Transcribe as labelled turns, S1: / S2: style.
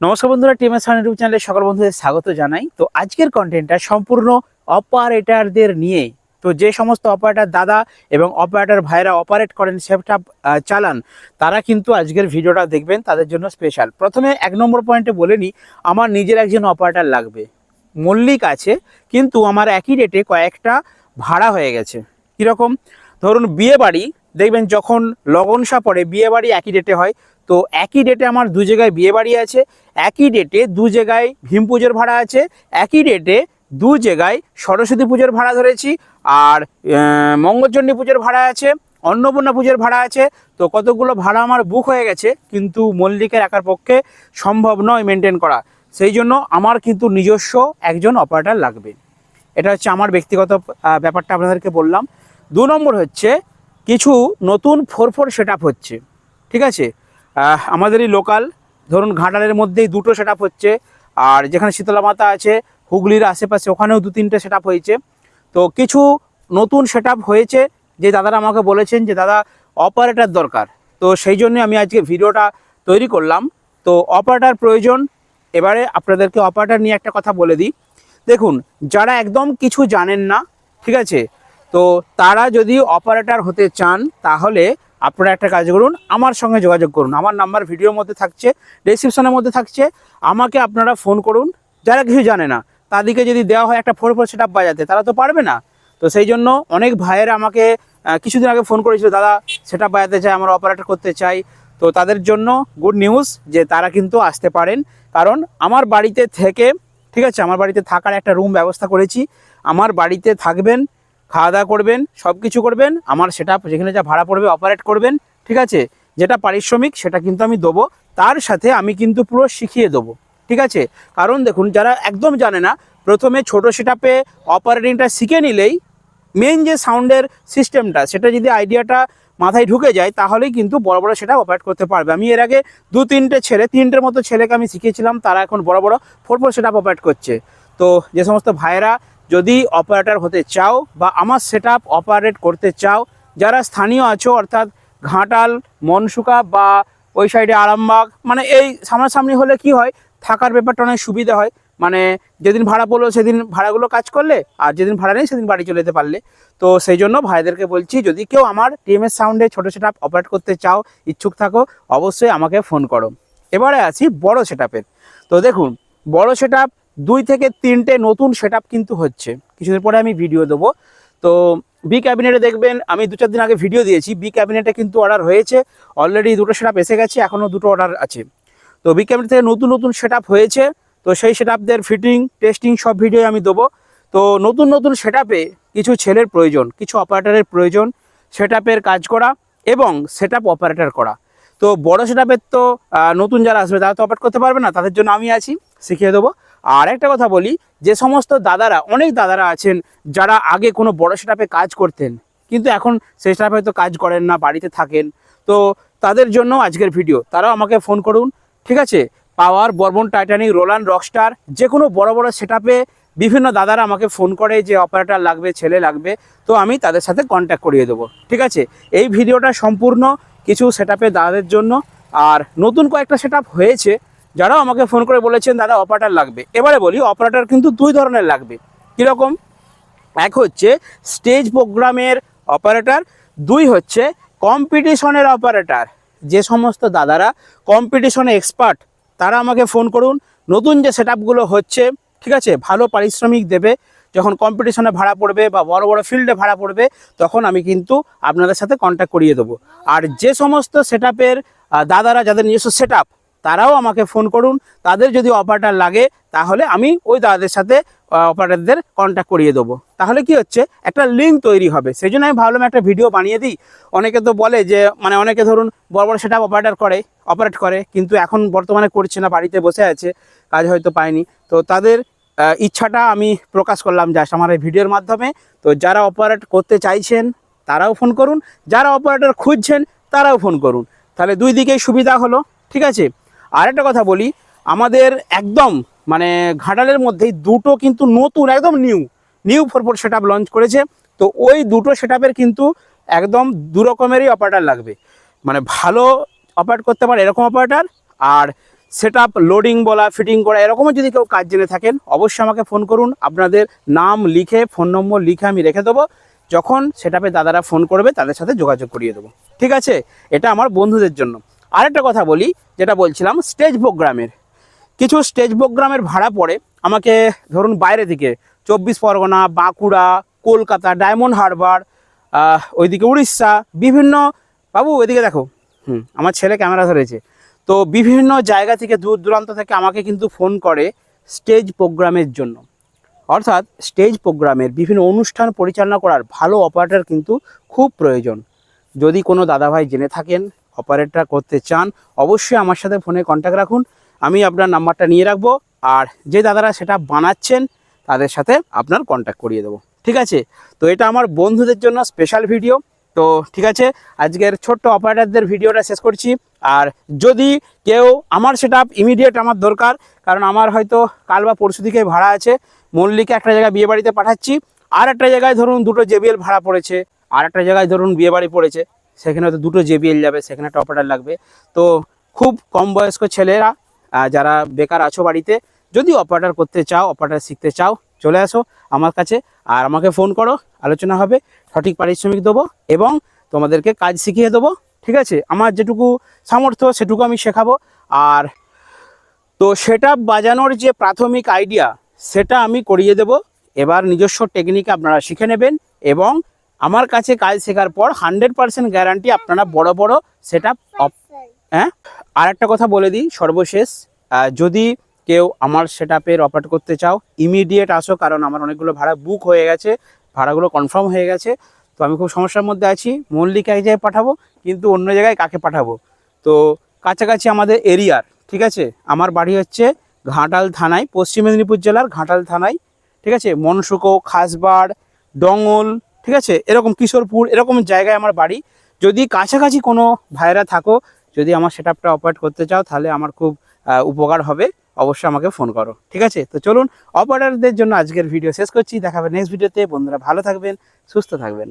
S1: নমস্কার বন্ধুরা, TMS sound YouTube চ্যানেলে সকল বন্ধুদের স্বাগত জানাই। তো আজকের কন্টেন্টটা সম্পূর্ণ অপারেটারদের নিয়ে। তো যে সমস্ত অপারেটার দাদা এবং অপারেটার ভাইরা অপারেট করেন, সেটা চালান, তারা কিন্তু আজকের ভিডিওটা দেখবেন, তাদের জন্য স্পেশাল প্রথমে এক নম্বর পয়েন্টে বলে নিই, আমার নিজের একজন অপারেটার লাগবে। মল্লিক আছে, কিন্তু আমার একই রেটে কয়েকটা ভাড়া হয়ে গেছে। কীরকম? ধরুন, বিয়ে বাড়ি, দেখবেন যখন লগনসা পড়ে, বিয়ে বাড়ি একই ডেটে হয়। তো একই ডেটে আমার দু জায়গায় বিয়ে বাড়ি আছে একই ডেটে দু জায়গায় ভীম পুজোর ভাড়া আছে, একই ডেটে দু জায়গায় সরস্বতী পুজোর ভাড়া ধরেছি, আর মঙ্গলচণ্ডী পুজোর ভাড়া আছে, অন্নপূর্ণা পুজোর ভাড়া আছে, তো কতগুলো ভাড়া আমার বুক হয়ে গেছে, কিন্তু মল্লিকের একার পক্ষে সম্ভব নয় মেনটেন করা। সেই জন্য আমার কিন্তু নিজস্ব একজন অপারেটার লাগবে। এটা হচ্ছে আমার ব্যক্তিগত ব্যাপারটা আপনাদেরকে বললাম। দু নম্বর হচ্ছে কিছু নতুন ফোর ফোর সেট হচ্ছে, ঠিক আছে? আমাদেরই লোকাল ধরুন ঘাটালের মধ্যেই দুটো সেট হচ্ছে, আর যেখানে শীতলা মাতা আছে, হুগলির আশেপাশে ওখানেও দু তিনটে সেট হয়েছে। তো কিছু নতুন সেট হয়েছে, যে দাদারা আমাকে বলেছেন যে, দাদা অপারেটার দরকার। তো সেই জন্য আমি আজকে ভিডিওটা তৈরি করলাম। তো অপারেটার প্রয়োজন, এবারে আপনাদেরকে অপারেটার নিয়ে একটা কথা বলে দিই। দেখুন, যারা একদম কিছু জানেন না, ঠিক আছে? তো তারা যদি অপারেটর হতে চান, তাহলে আপনারা একটা কাজ করুন, আমার সঙ্গে যোগাযোগ করুন। আমার নাম্বার ভিডিওর মধ্যে থাকছে ডেসক্রিপশনের মধ্যে থাকছে। আমাকে আপনারা ফোন করুন। যারা কিছু জানে না, তাদেরকে যদি দেওয়া হয় একটা ফোর ফোর সেট বাজাতে, তারা তো পারবে না। তো সেই জন্য অনেক ভাইয়েরা আমাকে কিছুদিন আগে ফোন করেছিল, দাদা সেটা বাজাতে চাই, আমার অপারেটর করতে চাই। তো তাদের জন্য গুড নিউজ যে তারা কিন্তু আসতে পারেন। কারণ আমার বাড়িতে থেকে, ঠিক আছে, আমার বাড়িতে থাকার একটা রুম ব্যবস্থা করেছি। আমার বাড়িতে থাকবেন খাওয়া দাওয়া করবেন সব কিছু করবেন, আমার সেটা যেখানে যা ভাড়া পড়বে অপারেট করবেন, ঠিক আছে? যেটা পারিশ্রমিক সেটা কিন্তু আমি দেবো, তার সাথে আমি কিন্তু পুরো শিখিয়ে দেবো, ঠিক আছে? কারণ দেখুন, যারা একদম জানে না, প্রথমে ছোটো সেটাপে অপারেটিংটা শিখে নিলেই মেন যে সাউন্ডের সিস্টেমটা সেটা যদি আইডিয়াটা মাথায় ঢুকে যায়, তাহলেই কিন্তু বড় বড় সেটা অপারেট করতে পারবে। আমি এর আগে দু তিনটে ছেলে, তিনটের মতো ছেলেকে আমি শিখিয়েছিলাম, তারা এখন বড় বড় ফোর ফোর সেট অপারেট করছে। তো যে সমস্ত ভাইয়েরা যদি অপারেটর হতে চাও বা আমার সেট অপারেট করতে চাও, যারা স্থানীয় আছো, অর্থাৎ ঘাটাল, মনসুকা বা ওই সাইডে আরামবাগ মানে এই সামনাসামনি হলে কি হয়, থাকার ব্যাপারটা অনেক সুবিধা হয়। মানে যেদিন ভাড়া পড়ল সেদিন ভাড়াগুলো কাজ করলে, আর যেদিন ভাড়া নেই সেদিন বাড়ি চলে যেতে পারলে। তো সেই জন্য ভাইদেরকে বলছি, যদি কেউ আমার টিএমএস সাউন্ডে ছোটো সেট অপারেট করতে চাও, ইচ্ছুক থাকো, অবশ্যই আমাকে ফোন করো। এবারে আছি বড় সেট তো দেখুন, বড় সেট দুই থেকে তিনটে নতুন সেট কিন্তু হচ্ছে। কিছুদিন পরে আমি ভিডিও দেবো। তো বি ক্যাবিনেটে দেখবেন, আমি দু চার দিন আগে ভিডিও দিয়েছি। বি ক্যাবিনেটে কিন্তু অর্ডার হয়েছে। অলরেডি দুটো সেট এসে গেছে এখনও দুটো অর্ডার আছে। তো বি ক্যাবিনেট থেকে নতুন নতুন সেট হয়েছে। তো সেই সেট ফিটিং টেস্টিং সব ভিডিও আমি দেবো। তো নতুন নতুন সেট কিছু ছেলের প্রয়োজন, কিছু অপারেটরের প্রয়োজন। সেট কাজ করা এবং সেট অপারেটর করা। তো বড় সেট তো নতুন যারা আসবে, তারা তো অপারেট করতে পারবে না। তাদের জন্য আমি আছি। শিখিয়ে দেবো। আর একটা কথা বলি, যে সমস্ত দাদারা, অনেক দাদারা আছেন যারা আগে কোনো বড় সেট কাজ করতেন, কিন্তু এখন সেই সেট হয়তো কাজ করেন না, বাড়িতে থাকেন। তো তাদের জন্য আজকের ভিডিও তারাও আমাকে ফোন করুন, ঠিক আছে? পাওয়ার, বর্বন, টাইটানিক, রোলান, রকস্টার যে কোনো বড় বড় সেট বিভিন্ন দাদারা আমাকে ফোন করে যে অপারেটর লাগবে, ছেলে লাগবে, তো আমি তাদের সাথে কন্ট্যাক্ট করিয়ে দেবো, ঠিক আছে? এই ভিডিওটা সম্পূর্ণ কিছু সেট দাদাদের জন্য। আর নতুন কয়েকটা সেট হয়েছে যারাও আমাকে ফোন করে বলেছেন, দাদা অপারেটার লাগবে। এবারে বলি অপারেটার কিন্তু দুই ধরনের লাগবে। কীরকম? এক হচ্ছে স্টেজ প্রোগ্রামের অপারেটার দুই হচ্ছে কম্পিটিশনের অপারেটার যে সমস্ত দাদারা কম্পিটিশনে এক্সপার্ট তারা আমাকে ফোন করুন। নতুন যে সেট হচ্ছে, ঠিক আছে, ভালো পারিশ্রমিক দেবে, যখন কম্পিটিশনে ভাড়া পড়বে বা বড় বড় ফিল্ডে ভাড়া পড়বে, তখন আমি কিন্তু আপনাদের সাথে কন্ট্যাক্ট করিয়ে দেবো। আর যে সমস্ত সেট দাদারা, যাদের নিজস্ব সেট তারাও আমাকে ফোন করুন। তাদের যদি অপারেটার লাগে, তাহলে আমি ওই দাদাদের সাথে অপারেটারদের কন্ট্যাক্ট করিয়ে দেবো। তাহলে কি হচ্ছে? একটা লিঙ্ক তৈরি হবে। সেই জন্য আমি ভাবলাম একটা ভিডিও বানিয়ে দিই। অনেকে তো বলে যে মানে অনেকে ধরুন, বড় বড় সেটা অপারেটার করে অপারেট করে, কিন্তু এখন বর্তমানে করছে না, বাড়িতে বসে আছে, কাজ হয়তো পায়নি। তো তাদের ইচ্ছাটা আমি প্রকাশ করলাম জাস্ট আমার এই ভিডিওর মাধ্যমে। তো যারা অপারেট করতে চাইছেন, তারাও ফোন করুন। যারা অপারেটর খুঁজছেন, তারাও ফোন করুন। তাহলে দুই দিকেই সুবিধা হলো, ঠিক আছে? আরেকটা কথা বলি, আমাদের একদম মানে ঘাটালের মধ্যেই দুটো কিন্তু নতুন, একদম new new four four set launch করেছে। তো ওই দুটো সেট কিন্তু একদম দু রকমেরই অপারেটার লাগবে। মানে ভালো অপারেট করতে পারে এরকম অপারেটার আর সেট লোডিং বলা ফিটিং করা, এরকমও যদি কেউ কাজ জেনে থাকেন, অবশ্যই আমাকে ফোন করুন। আপনাদের নাম লিখে ফোন নম্বর লিখে আমি রেখে দেবো। যখন সেটাপে দাদারা ফোন করবে, তাদের সাথে যোগাযোগ করিয়ে দেবো। ঠিক আছে? এটা আমার বন্ধুদের জন্য। আরেকটা কথা বলি, যেটা বলছিলাম, স্টেজ প্রোগ্রামের। কিছু স্টেজ প্রোগ্রামের ভাড়া পড়ে। আমাকে ধরুন বাইরে থেকে, চব্বিশ পরগনা, বাঁকুড়া, কলকাতা, ডায়মন্ড হারবার ওইদিকে উড়িষ্যা, বিভিন্ন, বাবু ওইদিকে দেখো। হুম, আমার ছেলে ক্যামেরা ধরেছে। তো বিভিন্ন জায়গা থেকে দূর দূরান্ত থেকে আমাকে কিন্তু ফোন করে স্টেজ প্রোগ্রামের জন্য। অর্থাৎ স্টেজ প্রোগ্রামের বিভিন্ন অনুষ্ঠান পরিচালনা করার ভালো অপারেটর কিন্তু খুব প্রয়োজন। যদি কোনো দাদাভাই জেনে থাকেন অপারেটর করতে চান, অবশ্যই আমার সাথে ফোনে কন্ট্যাক্ট রাখুন। আমি আপনার নাম্বারটা নিয়ে রাখব, আর যে দাদারা সেটা বানাচ্ছেন, তাদের সাথে আপনার কন্ট্যাক্ট করিয়ে দেবো। ঠিক আছে? তো এটা আমার বন্ধুদের জন্য স্পেশাল ভিডিও তো ঠিক আছে? আজকের ছোট্ট অপারেটারদের ভিডিওটা শেষ করছি। আর যদি কেউ আমার সেটা ইমিডিয়েট আমার দরকার, কারণ আমার হয়তো কাল বা পরশু দিকে ভাড়া আছে, মল্লিকে একটা জায়গায় বিয়ে বাড়িতে পাঠাচ্ছি। আর একটা জায়গায় ধরুন দুটো জেবিএল ভাড়া পড়েছে, আর একটা জায়গায় ধরুন বিয়ে বাড়ি পড়েছে। সেখানে হয়তো দুটো জেবিএল যাবে, সেখানে একটা অপারেটার লাগবে। তো খুব কম বয়স্ক ছেলেরা যারা বেকার আছো বাড়িতে, যদি অপারেটার করতে চাও অপারেটার শিখতে চাও, চলে আসো আমার কাছে আর আমাকে ফোন করো। আলোচনা হবে, সঠিক পারিশ্রমিক দেবো এবং তোমাদেরকে কাজ শিখিয়ে দেবো, ঠিক আছে? আমার যেটুকু সামর্থ্য, সেটুকু আমি শেখাবো। আর তো সেটা বাজানোর যে প্রাথমিক আইডিয়া সেটা আমি করিয়ে দেব। এবার নিজস্ব টেকনিক আপনারা শিখে নেবেন এবং আমার কাছে কাজ শেখার পর হান্ড্রেড পার্সেন্ট গ্যারান্টি আপনারা বড় বড় সেটা হ্যাঁ? আর একটা কথা বলে দিই, সর্বশেষ যদি কেউ আমার সেট আপের অপারেট করতে চাও ইমিডিয়েট আসো, কারণ আমার অনেকগুলো ভাড়া বুক হয়ে গেছে, ভাড়াগুলো কনফার্ম হয়ে গেছে। তো আমি খুব সমস্যার মধ্যে আছি, মল্লিক এক জায়গায় পাঠাবো, কিন্তু অন্য জায়গায় কাকে পাঠাবো? তো কাছাকাছি আমাদের এরিয়ার ঠিক আছে? আমার বাড়ি হচ্ছে ঘাটাল থানায়, পশ্চিম মেদিনীপুর জেলার ঘাটাল থানায়, ঠিক আছে? মনসুকো খাসবাড়, ডঙ্গল ঠিক আছে? এরকম কিশোরপুর, এরকম জায়গায় আমার বাড়ি। যদি কাছাকাছি কোনো ভাইরা থাকো, যদি আমার সেট আপটা অপারেট করতে চাও, তাহলে আমার খুব উপকার হবে। অবশ্যই আমাকে ফোন করো। ঠিক আছে? তো চলুন অপারেটারদের জন্য আজকের ভিডিও শেষ করছি। দেখাবে নেক্সট ভিডিওতে বন্ধুরা ভালো থাকবেন, সুস্থ থাকবেন।